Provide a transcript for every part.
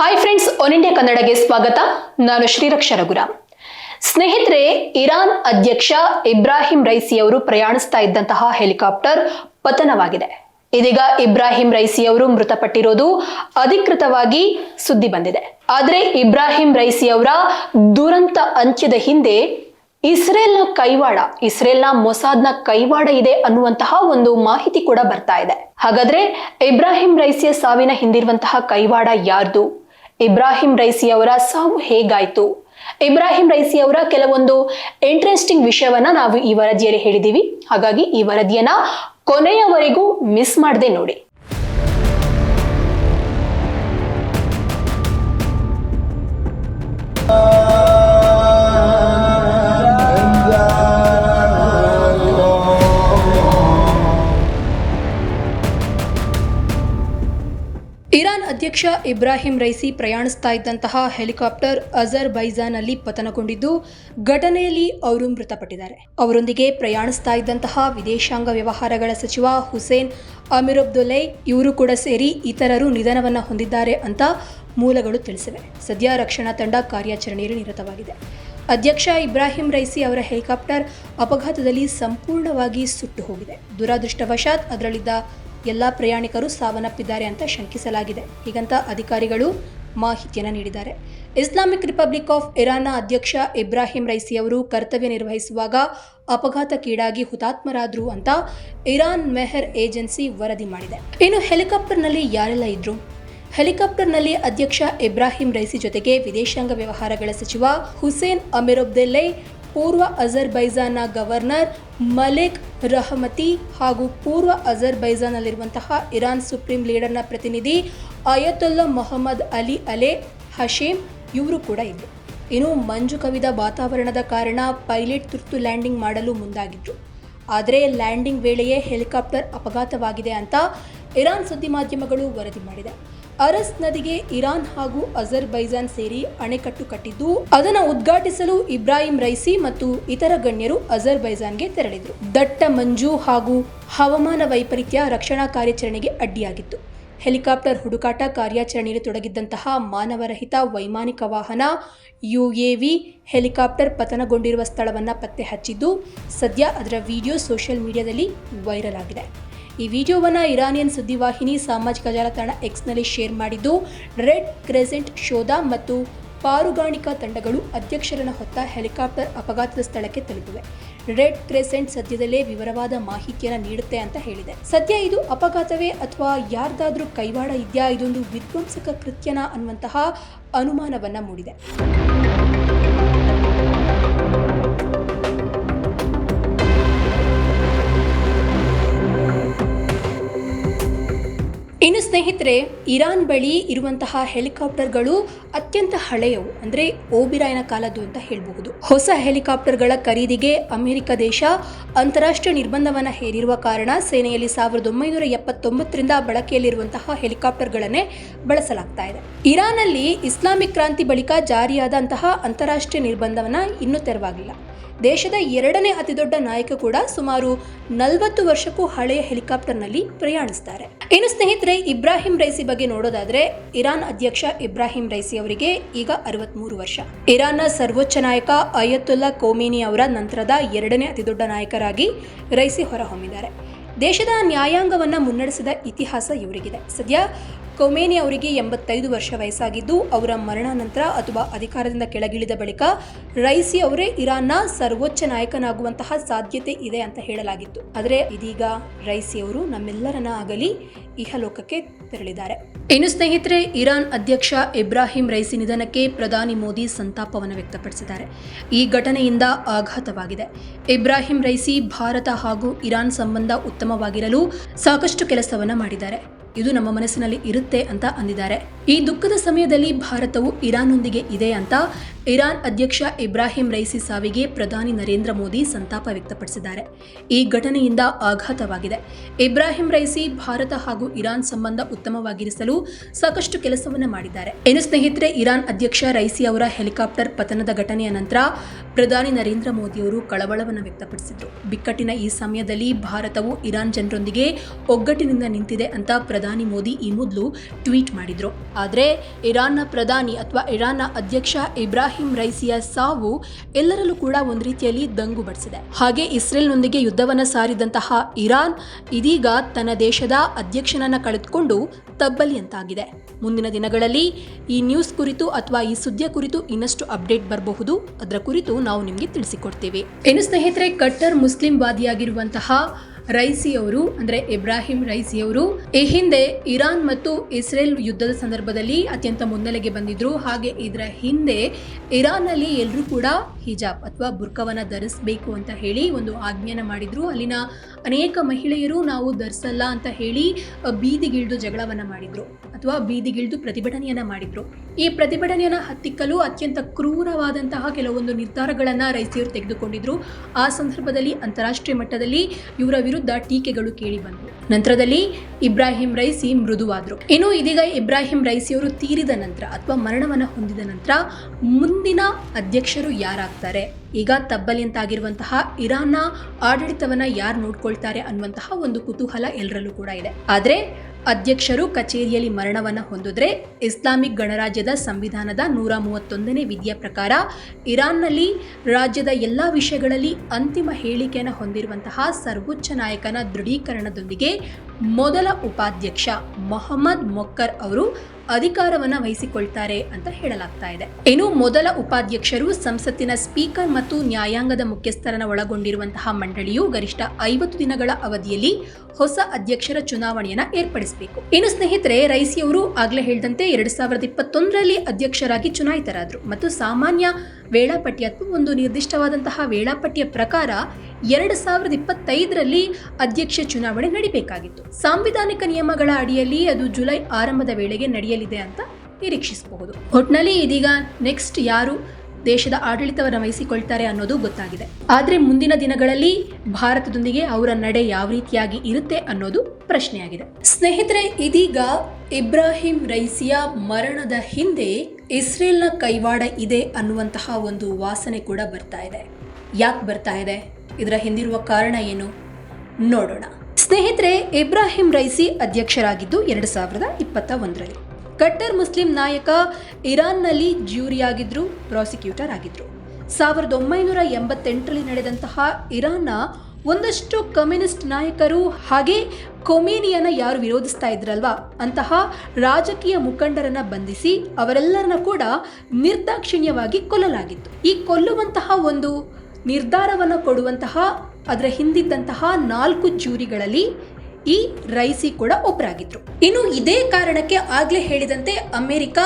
Hi friends one India ಕನ್ನಡಗೆ ಸ್ವಾಗತ. ನಾನು ಶ್ರೀರಕ್ಷ ರಘುರಾಮ್. ಸ್ನೇಹಿತರೆ, ಇರಾನ್ ಅಧ್ಯಕ್ಷ ಇಬ್ರಾಹಿಂ ರೈಸಿ ಅವರು ಪ್ರಯಾಣಿಸ್ತಾ ಇದ್ದಂತಹ ಹೆಲಿಕಾಪ್ಟರ್ ಪತನವಾಗಿದೆ. ಇದೀಗ ಇಬ್ರಾಹಿಂ ರೈಸಿ ಅವರು ಮೃತಪಟ್ಟಿರೋದು ಅಧಿಕೃತವಾಗಿ ಸುದ್ದಿ ಬಂದಿದೆ. ಆದರೆ ಇಬ್ರಾಹಿಂ ರೈಸಿ ಅವರ ದುರಂತ ಅಂತ್ಯದ ಹಿಂದೆ ಇಸ್ರೇಲ್ನ ಕೈವಾಡ, ಇಸ್ರೇಲ್ನ ಮೊಸಾದ್ನ ಕೈವಾಡ ಇದೆ ಅನ್ನುವಂತಹ ಒಂದು ಮಾಹಿತಿ ಕೂಡ ಬರ್ತಾ ಇದೆ. ಹಾಗಾದ್ರೆ ಇಬ್ರಾಹಿಂ ರೈಸಿಯ ಸಾವಿನ ಹಿಂದಿರುವಂತಹ ಕೈವಾಡ ಯಾರ್ದು? ಇಬ್ರಾಹಿಂ ರೈಸಿ ಅವರ ಸಾವು ಹೇಗಾಯ್ತು? ಇಬ್ರಾಹಿಂ ರೈಸಿ ಅವರ ಕೆಲವೊಂದು ಇಂಟ್ರೆಸ್ಟಿಂಗ್ ವಿಷಯವನ್ನ ನಾವು ಈ ವರದಿಯಲ್ಲಿ ಹೇಳಿದೀವಿ ಹಾಗಾಗಿ ಈ ವರದಿಯನ್ನ ಕೊನೆಯವರೆಗೂ ಮಿಸ್ ಮಾಡದೆ ನೋಡಿ. ಇರಾನ್ ಅಧ್ಯಕ್ಷ ಇಬ್ರಾಹಿಂ ರೈಸಿ ಪ್ರಯಾಣಿಸ್ತಾ ಇದ್ದಂತಹ ಹೆಲಿಕಾಪ್ಟರ್ ಅಜರ್ ಬೈಜಾನಲ್ಲಿ ಪತನಗೊಂಡಿದ್ದು, ಘಟನೆಯಲ್ಲಿ ಅವರು ಮೃತಪಟ್ಟಿದ್ದಾರೆ. ಅವರೊಂದಿಗೆ ಪ್ರಯಾಣಿಸ್ತಾ ಇದ್ದಂತಹ ವಿದೇಶಾಂಗ ವ್ಯವಹಾರಗಳ ಸಚಿವ ಹುಸೇನ್ ಅಮಿರುಬ್ದುಲ್ಲೈ ಇವರು ಕೂಡ ಸೇರಿ ಇತರರು ನಿಧನವನ್ನ ಹೊಂದಿದ್ದಾರೆ ಅಂತ ಮೂಲಗಳು ತಿಳಿಸಿವೆ. ಸದ್ಯ ರಕ್ಷಣಾ ತಂಡ ಕಾರ್ಯಾಚರಣೆಯಲ್ಲಿ ನಿರತವಾಗಿದೆ. ಅಧ್ಯಕ್ಷ ಇಬ್ರಾಹಿಂ ರೈಸಿ ಅವರ ಹೆಲಿಕಾಪ್ಟರ್ ಅಪಘಾತದಲ್ಲಿ ಸಂಪೂರ್ಣವಾಗಿ ಸುಟ್ಟು ಹೋಗಿದೆ. ದುರಾದೃಷ್ಟವಶಾತ್ ಅದರಲ್ಲಿದ್ದ ಎಲ್ಲ ಪ್ರಯಾಣಿಕರು ಸಾವನ್ನಪ್ಪಿದ್ದಾರೆ ಅಂತ ಶಂಕಿಸಲಾಗಿದೆ. ಹೀಗಂತ ಅಧಿಕಾರಿಗಳು ಮಾಹಿತಿಯನ್ನು ನೀಡಿದ್ದಾರೆ. ಇಸ್ಲಾಮಿಕ್ ರಿಪಬ್ಲಿಕ್ ಆಫ್ ಇರಾನ್ನ ಅಧ್ಯಕ್ಷ ಇಬ್ರಾಹಿಂ ರೈಸಿ ಅವರು ಕರ್ತವ್ಯ ನಿರ್ವಹಿಸುವಾಗ ಅಪಘಾತಕ್ಕೀಡಾಗಿ ಹುತಾತ್ಮರಾದರು ಅಂತ ಇರಾನ್ ಮೆಹರ್ ಏಜೆನ್ಸಿ ವರದಿ ಮಾಡಿದೆ. ಇನ್ನು ಹೆಲಿಕಾಪ್ಟರ್ನಲ್ಲಿ ಯಾರೆಲ್ಲ ಇದ್ರು? ಹೆಲಿಕಾಪ್ಟರ್ನಲ್ಲಿ ಅಧ್ಯಕ್ಷ ಇಬ್ರಾಹಿಂ ರೈಸಿ ಜೊತೆಗೆ ವಿದೇಶಾಂಗ ವ್ಯವಹಾರಗಳ ಸಚಿವ ಹುಸೇನ್ ಅಮಿರುಬ್ದೆಲ್ಲೈ ಪೂರ್ವ ಅಜರ್ಬೈಜಾನ್ನ ಗವರ್ನರ್ ಮಲೇಕ್ ರಹಮತಿ ಹಾಗೂ ಪೂರ್ವ ಅಜರ್ಬೈಜಾನ್ನಲ್ಲಿರುವಂತಹ ಇರಾನ್ ಸುಪ್ರೀಂ ಲೀಡರ್ನ ಪ್ರತಿನಿಧಿ ಅಯತುಲ್ಲಾ ಮೊಹಮ್ಮದ್ ಅಲಿ ಅಲೆ ಹಶೀಮ್ ಇವರು ಕೂಡ ಇದ್ದರು ಇನ್ನು ಮಂಜು ಕವಿದ ವಾತಾವರಣದ ಕಾರಣ ಪೈಲಟ್ ತುರ್ತು ಲ್ಯಾಂಡಿಂಗ್ ಮಾಡಲು ಮುಂದಾಗಿದ್ರು. ಆದರೆ ಲ್ಯಾಂಡಿಂಗ್ ವೇಳೆಯೇ ಹೆಲಿಕಾಪ್ಟರ್ ಅಪಘಾತವಾಗಿದೆ ಅಂತ ಇರಾನ್ ಸುದ್ದಿ ಮಾಧ್ಯಮಗಳು ವರದಿ ಮಾಡಿದೆ. ಅರಸ್ ನದಿಗೆ ಇರಾನ್ ಹಾಗೂ ಅಜರ್ಬೈಜಾನ್ ಸೇರಿ ಅಣೆಕಟ್ಟು ಕಟ್ಟಿದ್ದು, ಅದನ್ನು ಉದ್ಘಾಟಿಸಲು ಇಬ್ರಾಹಿಂ ರೈಸಿ ಮತ್ತು ಇತರ ಗಣ್ಯರು ಅಜರ್ಬೈಜಾನ್ಗೆ ತೆರಳಿದರು. ದಟ್ಟ ಮಂಜು ಹಾಗೂ ಹವಾಮಾನ ವೈಪರೀತ್ಯ ರಕ್ಷಣಾ ಕಾರ್ಯಾಚರಣೆಗೆ ಅಡ್ಡಿಯಾಗಿತ್ತು. ಹೆಲಿಕಾಪ್ಟರ್ ಹುಡುಕಾಟ ಕಾರ್ಯಾಚರಣೆಯಲ್ಲಿ ತೊಡಗಿದ್ದಂತಹ ಮಾನವರಹಿತ ವೈಮಾನಿಕ ವಾಹನ ಯುಎವಿ ಹೆಲಿಕಾಪ್ಟರ್ ಪತನಗೊಂಡಿರುವ ಸ್ಥಳವನ್ನು ಪತ್ತೆ ಹಚ್ಚಿದ್ದು, ಸದ್ಯ ಅದರ ವಿಡಿಯೋ ಸೋಷಿಯಲ್ ಮೀಡಿಯಾದಲ್ಲಿ ವೈರಲ್ ಆಗಿದೆ. ಈ ವಿಡಿಯೋವನ್ನು ಇರಾನಿಯನ್ ಸುದ್ದಿವಾಹಿನಿ ಸಾಮಾಜಿಕ ಜಾಲತಾಣ ಎಕ್ಸ್ನಲ್ಲಿ ಶೇರ್ ಮಾಡಿದ್ದು, ರೆಡ್ ಕ್ರೆಸೆಂಟ್ ಶೋಧ ಮತ್ತು ಪಾರುಗಾಣಿಕಾ ತಂಡಗಳು ಅಧ್ಯಕ್ಷರನ್ನು ಹೊತ್ತ ಹೆಲಿಕಾಪ್ಟರ್ ಅಪಘಾತದ ಸ್ಥಳಕ್ಕೆ ತಲುಪಿವೆ. ರೆಡ್ ಕ್ರೆಸೆಂಟ್ ಸದ್ಯದಲ್ಲೇ ವಿವರವಾದ ಮಾಹಿತಿಯನ್ನು ನೀಡುತ್ತೆ ಅಂತ ಹೇಳಿದೆ. ಸದ್ಯ ಇದು ಅಪಘಾತವೇ ಅಥವಾ ಯಾರ್ದಾದ್ರೂ ಕೈವಾಡ ಇದೆಯಾ? ಇದೊಂದು ವಿಧ್ವಂಸಕ ಕೃತ್ಯನ ಅನ್ನುವಂತಹ ಅನುಮಾನವನ್ನು ಮೂಡಿದೆ. ಸ್ನೇಹಿತರೆ ಇರಾನ್ ಬಳಿ ಇರುವಂತಹ ಹೆಲಿಕಾಪ್ಟರ್ಗಳು ಅತ್ಯಂತ ಹಳೆಯವು, ಅಂದರೆ ಓಬಿರಾಯನ ಕಾಲದ್ದು ಅಂತ ಹೇಳಬಹುದು. ಹೊಸ ಹೆಲಿಕಾಪ್ಟರ್ಗಳ ಖರೀದಿಗೆ ಅಮೆರಿಕ ದೇಶ ಅಂತಾರಾಷ್ಟ್ರೀಯ ನಿರ್ಬಂಧವನ್ನು ಹೇರಿರುವ ಕಾರಣ ಸೇನೆಯಲ್ಲಿ ಸಾವಿರದ ಒಂಬೈನೂರ ಎಪ್ಪತ್ತೊಂಬತ್ತರಿಂದ ಬಳಕೆಯಲ್ಲಿರುವಂತಹ ಹೆಲಿಕಾಪ್ಟರ್ಗಳನ್ನೇ ಬಳಸಲಾಗ್ತಾ ಇದೆ. ಇರಾನ್ನಲ್ಲಿ ಇಸ್ಲಾಮಿಕ್ ಕ್ರಾಂತಿ ಬಳಿಕ ಜಾರಿಯಾದಂತಹ ಅಂತಾರಾಷ್ಟ್ರೀಯ ನಿರ್ಬಂಧವನ್ನು ಇನ್ನೂ ತೆರವಾಗಿಲ್ಲ. ದೇಶದ ಎರಡನೇ ಅತಿದೊಡ್ಡ ನಾಯಕ ಕೂಡ ಸುಮಾರು ನಲವತ್ತು ವರ್ಷಕ್ಕೂ ಹಳೆಯ ಹೆಲಿಕಾಪ್ಟರ್ನಲ್ಲಿ ಪ್ರಯಾಣಿಸ್ತಾರೆ. ಇನ್ನು ಸ್ನೇಹಿತರೆ, ಇಬ್ರಾಹಿಂ ರೈಸಿ ಬಗ್ಗೆ ನೋಡೋದಾದ್ರೆ, ಇರಾನ್ ಅಧ್ಯಕ್ಷ ಇಬ್ರಾಹಿಂ ರೈಸಿ ಅವರಿಗೆ ಈಗ ಅರವತ್ಮೂರು ವರ್ಷ. ಇರಾನ್ನ ಸರ್ವೋಚ್ಚ ನಾಯಕ ಅಯತುಲ್ಲಾ ಕೋಮಿನಿ ಅವರ ನಂತರದ ಎರಡನೇ ಅತಿದೊಡ್ಡ ನಾಯಕರಾಗಿ ರೈಸಿ ಹೊರಹೊಮ್ಮಿದ್ದಾರೆ. ದೇಶದ ನ್ಯಾಯಾಂಗವನ್ನ ಮುನ್ನಡೆಸಿದ ಇತಿಹಾಸ ಇವರಿಗಿದೆ. ಸದ್ಯ ಕೊಮೇನಿ ಅವರಿಗೆ ಎಂಬತ್ತೈದು ವರ್ಷ ವಯಸ್ಸಾಗಿದ್ದು, ಅವರ ಮರಣ ನಂತರ ಅಥವಾ ಅಧಿಕಾರದಿಂದ ಕೆಳಗಿಳಿದ ಬಳಿಕ ರೈಸಿ ಅವರೇ ಇರಾನ್ನ ಸರ್ವೋಚ್ಚ ನಾಯಕನಾಗುವಂತಹ ಸಾಧ್ಯತೆ ಇದೆ ಅಂತ ಹೇಳಲಾಗಿತ್ತು. ಆದರೆ ಇದೀಗ ರೈಸಿ ಅವರು ನಮ್ಮೆಲ್ಲರನ್ನ ಆಗಲಿ ಇಹಲೋಕಕ್ಕೆ ತೆರಳಿದ್ದಾರೆ. ಇನ್ನು ಸ್ನೇಹಿತರೆ, ಇರಾನ್ ಅಧ್ಯಕ್ಷ ಇಬ್ರಾಹಿಂ ರೈಸಿ ನಿಧನಕ್ಕೆ ಪ್ರಧಾನಿ ಮೋದಿ ಸಂತಾಪವನ್ನು ವ್ಯಕ್ತಪಡಿಸಿದ್ದಾರೆ. ಈ ಘಟನೆಯಿಂದ ಆಘಾತವಾಗಿದೆ. ಇಬ್ರಾಹಿಂ ರೈಸಿ ಭಾರತ ಹಾಗೂ ಇರಾನ್ ಸಂಬಂಧ ಉತ್ತಮವಾಗಿರಲು ಸಾಕಷ್ಟು ಕೆಲಸವನ್ನು ಮಾಡಿದ್ದಾರೆ. ಇದು ನಮ್ಮ ಮನಸ್ಸಿನಲ್ಲಿ ಇರುತ್ತೆ ಅಂತ ಅಂದಿದ್ದಾರೆ. ಈ ದುಃಖದ ಸಮಯದಲ್ಲಿ ಭಾರತವು ಇರಾನ್ನೊಂದಿಗೆ ಇದೆ ಅಂತ ಇರಾನ್ ಅಧ್ಯಕ್ಷ ಇಬ್ರಾಹಿಂ ರೈಸಿ ಸಾವಿಗೆ ಪ್ರಧಾನಿ ನರೇಂದ್ರ ಮೋದಿ ಸಂತಾಪ ವ್ಯಕ್ತಪಡಿಸಿದ್ದಾರೆ. ಈ ಘಟನೆಯಿಂದ ಆಘಾತವಾಗಿದೆ. ಇಬ್ರಾಹಿಂ ರೈಸಿ ಭಾರತ ಹಾಗೂ ಇರಾನ್ ಸಂಬಂಧ ಉತ್ತಮವಾಗಿರಿಸಲು ಸಾಕಷ್ಟು ಕೆಲಸವನ್ನು ಮಾಡಿದ್ದಾರೆ. ಇನ್ನು ಸ್ನೇಹಿತರೆ, ಇರಾನ್ ಅಧ್ಯಕ್ಷ ರೈಸಿ ಅವರ ಹೆಲಿಕಾಪ್ಟರ್ ಪತನದ ಘಟನೆಯ ನಂತರ ಪ್ರಧಾನಿ ನರೇಂದ್ರ ಮೋದಿಯವರು ಕಳವಳವನ್ನು ವ್ಯಕ್ತಪಡಿಸಿದರು. ಬಿಕ್ಕಟ್ಟಿನ ಈ ಸಮಯದಲ್ಲಿ ಭಾರತವು ಇರಾನ್ ಜನರೊಂದಿಗೆ ಒಗ್ಗಟ್ಟಿನಿಂದ ನಿಂತಿದೆ ಅಂತ ಪ್ರಧಾನಿ ಮೋದಿ ಈ ಮೊದಲು ಟ್ವೀಟ್ ಮಾಡಿದ್ರು. ಆದರೆ, ಇರಾನ್ನ ಪ್ರಧಾನಿ ಅಥವಾ ಇರಾನ್ನ ಅಧ್ಯಕ್ಷ ಇಬ್ರಾಹಿಂ ರೈಸಿಯ ಸಾವು ಎಲ್ಲರಲ್ಲೂ ಕೂಡ ಒಂದು ರೀತಿಯಲ್ಲಿ ದಂಗು ಬಡಿಸಿದೆ. ಹಾಗೆ ಇಸ್ರೇಲ್ನೊಂದಿಗೆ ಯುದ್ಧವನ್ನ ಸಾರಿದಂತಹ ಇರಾನ್ ಇದೀಗ ತನ್ನ ದೇಶದ ಅಧ್ಯಕ್ಷನನ್ನ ಕಳೆದುಕೊಂಡು ತಬ್ಬಲಿಯಂತಾಗಿದೆ ಮುಂದಿನ ದಿನಗಳಲ್ಲಿ ಈ ನ್ಯೂಸ್ ಕುರಿತು ಅಥವಾ ಈ ಸುದ್ದಿಯ ಕುರಿತು ಇನ್ನಷ್ಟು ಅಪ್ಡೇಟ್ ಬರಬಹುದು. ಅದರ ಕುರಿತು ನಾವು ನಿಮಗೆ ತಿಳಿಸಿಕೊಡ್ತೀವಿ. ಇನ್ನು ಸ್ನೇಹಿತರೆ, ಕಟ್ಟರ್ ಮುಸ್ಲಿಂ ವಾದಿಯಾಗಿರುವಂತಹ ರೈಸಿ ಅವರು ಅಂದ್ರೆ ಇಬ್ರಾಹಿಂ ರೈಸಿಯವರು, ಈ ಹಿಂದೆ ಇರಾನ್ ಮತ್ತು ಇಸ್ರೇಲ್ ಯುದ್ಧದ ಸಂದರ್ಭದಲ್ಲಿ ಅತ್ಯಂತ ಮುನ್ನೆಲೆಗೆ ಬಂದಿದ್ರು. ಹಾಗೆ ಇದರ ಹಿಂದೆ ಇರಾನ್ನಲ್ಲಿ ಎಲ್ಲರೂ ಕೂಡ ಹಿಜಾಬ್ ಅಥವಾ ಬುರ್ಕವನ್ನ ಧರಿಸಬೇಕು ಅಂತ ಹೇಳಿ ಒಂದು ಆಜ್ಞೆನ ಮಾಡಿದ್ರು. ಅಲ್ಲಿನ ಅನೇಕ ಮಹಿಳೆಯರು ನಾವು ಧರಿಸಲ್ಲ ಅಂತ ಹೇಳಿ ಬೀದಿಗಿಳಿದು ಜಗಳವನ್ನ ಮಾಡಿದ್ರು ಅಥವಾ ಬೀದಿಗಿಳಿದು ಪ್ರತಿಭಟನೆಯನ್ನ ಮಾಡಿದ್ರು. ಈ ಪ್ರತಿಭಟನೆಯನ್ನ ಹತ್ತಿಕ್ಕಲು ಅತ್ಯಂತ ಕ್ರೂರವಾದಂತಹ ಕೆಲವೊಂದು ನಿರ್ಧಾರಗಳನ್ನ ರೈಸಿಯವರು ತೆಗೆದುಕೊಂಡಿದ್ರು. ಆ ಸಂದರ್ಭದಲ್ಲಿ ಅಂತಾರಾಷ್ಟ್ರೀಯ ಮಟ್ಟದಲ್ಲಿ ಇವರ ವಿರುದ್ಧ ಟೀಕೆಗಳು ಕೇಳಿ ಬಂದವು ನಂತರದಲ್ಲಿ ಇಬ್ರಾಹಿಂ ರೈಸಿ ಮೃದುವಾದರು. ಇನ್ನು ಇದೀಗ ಇಬ್ರಾಹಿಂ ರೈಸಿಯವರು ತೀರಿದ ನಂತರ ಅಥವಾ ಮರಣವನ್ನು ಹೊಂದಿದ ನಂತರ ಮುಂದಿನ ಅಧ್ಯಕ್ಷರು ಯಾರಾಗ್ತಾರೆ? ಈಗ ತಬ್ಬಲಿ ಅಂತಾಗಿರುವಂತಹ ಇರಾನ್ನ ಆಡಳಿತವನ್ನ ಯಾರು ನೋಡ್ಕೊಳ್ತಾರೆ ಅನ್ನುವಂತಹ ಒಂದು ಕುತೂಹಲ ಎಲ್ಲರಲ್ಲೂ ಕೂಡ ಇದೆ. ಆದ್ರೆ ಅಧ್ಯಕ್ಷರು ಕಚೇರಿಯಲ್ಲಿ ಮರಣವನ್ನು ಹೊಂದಿದ್ರೆ ಇಸ್ಲಾಮಿಕ್ ಗಣರಾಜ್ಯದ ಸಂವಿಧಾನದ ನೂರ ಮೂವತ್ತೊಂದನೇ ವಿಧಿಯ ಪ್ರಕಾರ ಇರಾನ್ನಲ್ಲಿ ರಾಜ್ಯದ ಎಲ್ಲ ವಿಷಯಗಳಲ್ಲಿ ಅಂತಿಮ ಹೇಳಿಕೆಯನ್ನು ಹೊಂದಿರುವಂತಹ ಸರ್ವೋಚ್ಚ ನಾಯಕನ ದೃಢೀಕರಣದೊಂದಿಗೆ ಮೊದಲ ಉಪಾಧ್ಯಕ್ಷ ಮೊಹಮ್ಮದ್ ಮೊಕ್ಕರ್ ಅವರು ಅಧಿಕಾರವನ್ನ ವಹಿಸಿಕೊಳ್ತಾರೆ ಅಂತ ಹೇಳಲಾಗ್ತಾ ಇದೆ. ಇನ್ನು ಮೊದಲ ಉಪಾಧ್ಯಕ್ಷರು ಸಂಸತ್ತಿನ ಸ್ಪೀಕರ್ ಮತ್ತು ನ್ಯಾಯಾಂಗದ ಮುಖ್ಯಸ್ಥರನ್ನ ಒಳಗೊಂಡಿರುವಂತಹ ಮಂಡಳಿಯು ಗರಿಷ್ಠ ಐವತ್ತು ದಿನಗಳ ಅವಧಿಯಲ್ಲಿ ಹೊಸ ಅಧ್ಯಕ್ಷರ ಚುನಾವಣೆಯನ್ನ ಏರ್ಪಡಿಸಬೇಕು. ಇನ್ನು ಸ್ನೇಹಿತರೆ ರೈಸಿ ಅವರು ಆಗ್ಲೇ ಹೇಳಿದಂತೆ ಎರಡ್ ಸಾವಿರದ ಇಪ್ಪತ್ತೊಂದರಲ್ಲಿ ಅಧ್ಯಕ್ಷರಾಗಿ ಚುನಾಯಿತರಾದ್ರು ಮತ್ತು ಸಾಮಾನ್ಯ ವೇಳಾಪಟ್ಟಿ ಅಥವಾ ಒಂದು ನಿರ್ದಿಷ್ಟವಾದಂತಹ ವೇಳಾಪಟ್ಟಿಯ ಪ್ರಕಾರ ಎರಡು ಸಾವಿರದ ಇಪ್ಪತ್ತೈದರಲ್ಲಿ ಅಧ್ಯಕ್ಷ ಚುನಾವಣೆ ನಡಿಬೇಕಾಗಿತ್ತು. ಸಾಂವಿಧಾನಿಕ ನಿಯಮಗಳ ಅಡಿಯಲ್ಲಿ ಅದು ಜುಲೈ ಆರಂಭದ ವೇಳೆಗೆ ನಡೆಯಲಿದೆ ಅಂತ ನಿರೀಕ್ಷಿಸಬಹುದು. ಒಟ್ನಲ್ಲಿ ಇದೀಗ ನೆಕ್ಸ್ಟ್ ಯಾರು ದೇಶದ ಆಡಳಿತವನ್ನು ವಹಿಸಿಕೊಳ್ತಾರೆ ಅನ್ನೋದು ಗೊತ್ತಾಗಿದೆ. ಆದರೆ ಮುಂದಿನ ದಿನಗಳಲ್ಲಿ ಭಾರತದೊಂದಿಗೆ ಅವರ ನಡೆ ಯಾವ ರೀತಿಯಾಗಿ ಇರುತ್ತೆ ಅನ್ನೋದು ಪ್ರಶ್ನೆಯಾಗಿದೆ. ಸ್ನೇಹಿತರೆ, ಇದೀಗ ಇಬ್ರಾಹಿಂ ರೈಸಿಯ ಮರಣದ ಹಿಂದೆ ಇಸ್ರೇಲ್ನ ಕೈವಾಡ ಇದೆ ಅನ್ನುವಂತಹ ಒಂದು ವಾಸನೆ ಕೂಡ ಬರ್ತಾ ಇದೆ. ಯಾಕೆ ಬರ್ತಾ ಇದೆ? ಇದರ ಹಿಂದಿರುವ ಕಾರಣ ಏನು? ನೋಡೋಣ. ಸ್ನೇಹಿತರೆ, ಇಬ್ರಾಹಿಂ ರೈಸಿ ಅಧ್ಯಕ್ಷರಾಗಿದ್ದು ಎರಡು ಸಾವಿರದ ಇಪ್ಪತ್ತ ಒಂದರಲ್ಲಿ. ಕಟ್ಟರ್ ಮುಸ್ಲಿಂ ನಾಯಕ ಇರಾನ್ನಲ್ಲಿ ಜ್ಯೂರಿಯಾಗಿದ್ರು, ಪ್ರಾಸಿಕ್ಯೂಟರ್ ಆಗಿದ್ರು. ಸಾವಿರದ ಒಂಬೈನೂರ ಎಂಬತ್ತೆಂಟರಲ್ಲಿ ನಡೆದಂತಹ ಇರಾನ್ನ ಒಂದಷ್ಟು ಕಮ್ಯುನಿಸ್ಟ್ ನಾಯಕರು ಹಾಗೆ ಕೊಮೇನಿಯನ್ನ ಯಾರು ವಿರೋಧಿಸ್ತಾ ಇದ್ರಲ್ವಾ? ಅಂತಹ ರಾಜಕೀಯ ಮುಖಂಡರನ್ನ ಬಂಧಿಸಿ ಅವರೆಲ್ಲರನ್ನ ಕೂಡ ನಿರ್ದಾಕ್ಷಿಣ್ಯವಾಗಿ ಕೊಲ್ಲಲಾಗಿತ್ತು. ಈ ಕೊಲ್ಲುವಂತಹ ಒಂದು ನಿರ್ಧಾರವನ್ನು ಕೊಡುವಂತಹ ಅದರ ಹಿಂದಿದ್ದಂತಹ ನಾಲ್ಕು ಜೂರಿಗಳಲ್ಲಿ ಈ ರೈಸಿ ಕೂಡ ಒಬ್ಬರಾಗಿದ್ರು ಇನ್ನು ಇದೇ ಕಾರಣಕ್ಕೆ ಆಗ್ಲೇ ಹೇಳಿದಂತೆ ಅಮೆರಿಕ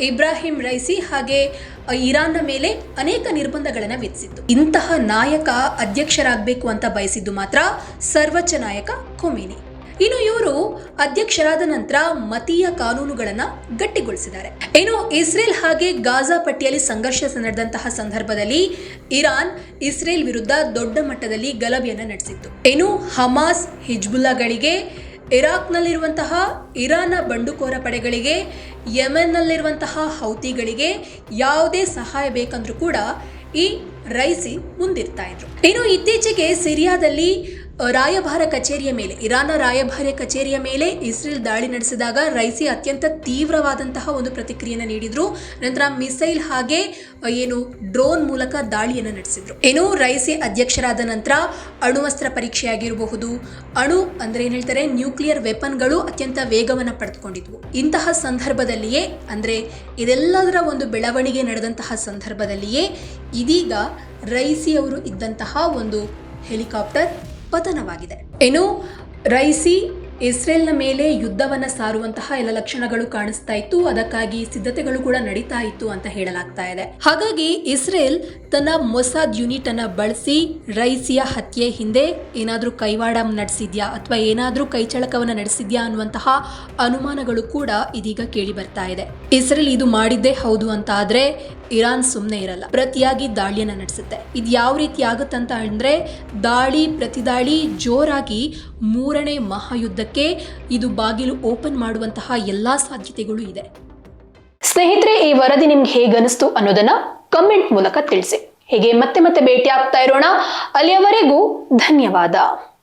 ಇಬ್ರಾಹಿಂ ರೈಸಿ ಹಾಗೆ ಇರಾನ್ನ ಮೇಲೆ ಅನೇಕ ನಿರ್ಬಂಧಗಳನ್ನು ವಿಧಿಸಿತ್ತು. ಇಂತಹ ನಾಯಕ ಅಧ್ಯಕ್ಷರಾಗಬೇಕು ಅಂತ ಬಯಸಿದ್ದು ಮಾತ್ರ ಸರ್ವೋಚ್ಚ ನಾಯಕ ಖೊಮೇನಿ. ಇನ್ನು ಇವರು ಅಧ್ಯಕ್ಷರಾದ ನಂತರ ಮತೀಯ ಕಾನೂನುಗಳನ್ನ ಗಟ್ಟಿಗೊಳಿಸಿದ್ದಾರೆ. ಇನ್ನು ಇಸ್ರೇಲ್ ಹಾಗೆ ಗಾಜಾ ಪಟ್ಟಿಯಲ್ಲಿ ಸಂಘರ್ಷ ನಡೆದಂತಹ ಸಂದರ್ಭದಲ್ಲಿ ಇರಾನ್, ಇಸ್ರೇಲ್ ವಿರುದ್ಧ ದೊಡ್ಡ ಮಟ್ಟದಲ್ಲಿ ಗಲಭೆಯನ್ನ ನಡೆಸಿತ್ತು. ಇನ್ನು ಹಮಾಸ್ ಹಿಜ್ಬುಲ್ಲಾಗಳಿಗೆ ಇರಾಕ್ನಲ್ಲಿರುವಂತಹ ಇರಾನ್ನ ಬಂಡುಕೋರ ಪಡೆಗಳಿಗೆ ಯೆಮೆನ್ನಲ್ಲಿರುವಂತಹ ಹೌತಿಗಳಿಗೆ ಯಾವುದೇ ಸಹಾಯ ಬೇಕಂದ್ರೂ ಕೂಡ ಈ ರೈಸಿ ಮುಂದಿರ್ತಾ ಇದ್ರು. ಇನ್ನು ಇತ್ತೀಚೆಗೆ ಸಿರಿಯಾದಲ್ಲಿ ರಾಯಭಾರ ಕಚೇರಿಯ ಮೇಲೆ, ಇರಾನ್ನ ರಾಯಭಾರ ಕಚೇರಿಯ ಮೇಲೆ ಇಸ್ರೇಲ್ ದಾಳಿ ನಡೆಸಿದಾಗ ರೈಸಿ ಅತ್ಯಂತ ತೀವ್ರವಾದಂತಹ ಒಂದು ಪ್ರತಿಕ್ರಿಯೆಯನ್ನು ನೀಡಿದ್ರು. ನಂತರ ಮಿಸೈಲ್ ಹಾಗೆ ಏನು ಡ್ರೋನ್ ಮೂಲಕ ದಾಳಿಯನ್ನು ನಡೆಸಿದ್ರು. ಏನು ರೈಸಿ ಅಧ್ಯಕ್ಷರಾದ ನಂತರ ಅಣುವಸ್ತ್ರ ಪರೀಕ್ಷೆಯಾಗಿರಬಹುದು. ಅಣು ಅಂದ್ರೆ ಏನ್ ಹೇಳ್ತಾರೆ? ನ್ಯೂಕ್ಲಿಯರ್ ವೆಪನ್ಗಳು ಅತ್ಯಂತ ವೇಗವನ್ನು ಪಡೆದುಕೊಂಡಿದ್ವು. ಇಂತಹ ಸಂದರ್ಭದಲ್ಲಿಯೇ, ಅಂದ್ರೆ ಇದೆಲ್ಲದರ ಒಂದು ಬೆಳವಣಿಗೆ ನಡೆದಂತಹ ಸಂದರ್ಭದಲ್ಲಿಯೇ, ಇದೀಗ ರೈಸಿ ಅವರು ಇದ್ದಂತಹ ಒಂದು ಹೆಲಿಕಾಪ್ಟರ್ ಪತನವಾಗಿದೆ ಇನ್ನು ರೈಸಿ ಇಸ್ರೇಲ್ನ ಮೇಲೆ ಯುದ್ಧವನ್ನ ಸಾರುವಂತಹ ಎಲ್ಲ ಲಕ್ಷಣಗಳು ಕಾಣಿಸ್ತಾ ಇತ್ತು. ಅದಕ್ಕಾಗಿ ಸಿದ್ಧತೆಗಳು ಕೂಡ ನಡೀತಾ ಇತ್ತು ಅಂತ ಹೇಳಲಾಗ್ತಾ ಇದೆ. ಹಾಗಾಗಿ ಇಸ್ರೇಲ್ ತನ್ನ ಮೊಸಾದ್ ಯೂನಿಟ್ ಅನ್ನ ಬಳಸಿ ರೈಸಿಯ ಹತ್ಯೆ ಹಿಂದೆ ಏನಾದರೂ ಕೈವಾಡ ನಡೆಸಿದ್ಯಾ ಅಥವಾ ಏನಾದರೂ ಕೈಚಳಕವನ್ನು ನಡೆಸಿದ್ಯಾ ಅನ್ನುವಂತಹ ಅನುಮಾನಗಳು ಕೂಡ ಇದೀಗ ಕೇಳಿ ಬರ್ತಾ ಇದೆ. ಇಸ್ರೇಲ್ ಇದು ಮಾಡಿದ್ದೇ ಹೌದು ಅಂತ ಆದ್ರೆ ಇರಾನ್ ಸುಮ್ಮನೆ ಇರಲ್ಲ, ಪ್ರತಿಯಾಗಿ ದಾಳಿಯನ್ನ ನಡೆಸುತ್ತೆ. ಇದು ಯಾವ ರೀತಿ ಆಗುತ್ತಂತ ಅಂದ್ರೆ, ದಾಳಿ ಪ್ರತಿದಾಳಿ ಜೋರಾಗಿ ಮೂರನೇ ಮಹಾಯುದ್ಧಕ್ಕೆ ಇದು ಬಾಗಿಲು ಓಪನ್ ಮಾಡುವಂತಹ ಎಲ್ಲಾ ಸಾಧ್ಯತೆಗಳು ಇದೆ. ಸ್ನೇಹಿತರೆ, ಈ ವರದಿ ನಿಮ್ಗೆ ಹೇಗನಿಸ್ತು ಅನ್ನೋದನ್ನ ಕಮೆಂಟ್ ಮೂಲಕ ತಿಳಿಸಿ. ಹೀಗೆ ಮತ್ತೆ ಮತ್ತೆ ಭೇಟಿ ಆಗ್ತಾ ಇರೋಣ. ಅಲ್ಲಿಯವರೆಗೂ ಧನ್ಯವಾದ.